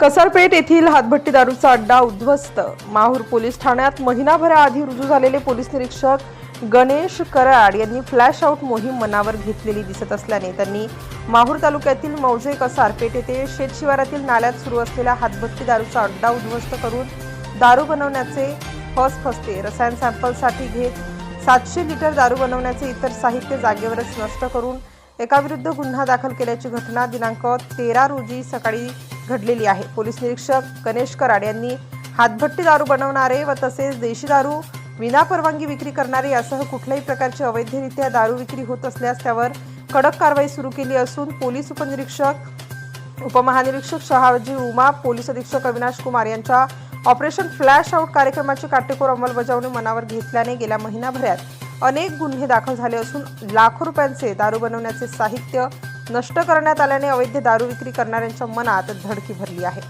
कसरपेठ येथील हातभट्टी दारूचा अड्डा उद्ध्वस्त. माहूर पोलीस ठाण्यात महिनाभराआधी रुजू झालेले पोलीस निरीक्षक गणेश कराड यांनी फ्लॅश आऊट मोहीम मनावर घेतलेली दिसत असल्याने त्यांनी माहूर तालुक्यातील मौजे कसारपेठ येथे शेतशिवारातील नाल्यात सुरू असलेला हातभट्टी दारूचा अड्डा उद्ध्वस्त करून दारू बनवण्याचे फसफसते. रसायन सॅम्पलसाठी घेत सातशे लिटर दारू बनवण्याचे इतर साहित्य जागेवरच नष्ट करून एकाविरुद्ध गुन्हा दाखल केल्याची घटना दिनांक तेरा रोजी सकाळी घडलेली आहे. पोलीस निरीक्षक गणेश कराड यांनी हातभट्टी दारू बनवणारे व तसेच देशी दारू विनापरवानगी विक्री करणारे यासह कुठल्याही प्रकारची अवैधरित्या दारू विक्री होत असल्यास त्यावर कडक कारवाई सुरू केली असून पोलीस उपनिरीक्षक उपमहानिरीक्षक शहाजी उमा पोलीस अधीक्षक अविनाश कुमार यांच्या ऑपरेशन फ्लॅश आउट कार्यक्रमाची काटेकोर अंमलबजावणी मनावर घेतल्याने गेल्या महिनाभरात अनेक गुन्हे दाखल झाले असून लाखो रुपयांचे दारू बनवण्याचे साहित्य नष्ट करण्यात आल्याने अवैध दारू विक्री करणाऱ्यांच्या मनात धडकी भरली आहे.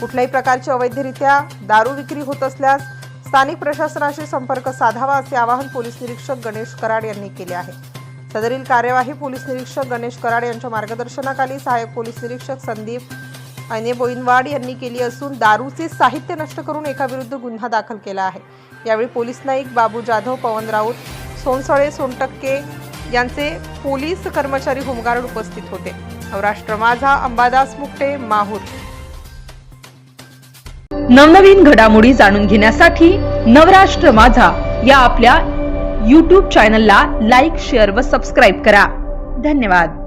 कुठल्याही प्रकारची अवैधरित्या दारू विक्री होत असल्यास स्थानिक प्रशासनाशी संपर्क साधावा असे आवाहन पोलीस निरीक्षक गणेश कराड यांनी केले आहे. सदरील कार्यवाही पोलीस निरीक्षक गणेश कराड यांच्या मार्गदर्शनाखाली सहाय्यक पोलीस निरीक्षक संदीप अने बोईनवाड यांनी केली असून दारूचे साहित्य नष्ट करून एकाविरुद्ध गुन्हा दाखल केला आहे. यावेळी पोलीस नाईक बाबू जाधव पवन राऊत सोनसळे सोनटक्के यांचे पोलीस कर्मचारी होमगार्ड उपस्थित होते. सौराष्ट्र माझा अंबादास मुक्टे माहूर. नवनवीन घडामोडी जाणून घेण्यासाठी नवराष्ट्र माझा या आपल्या यूट्यूब चॅनलला लाईक शेअर व सबस्क्राईब करा. धन्यवाद.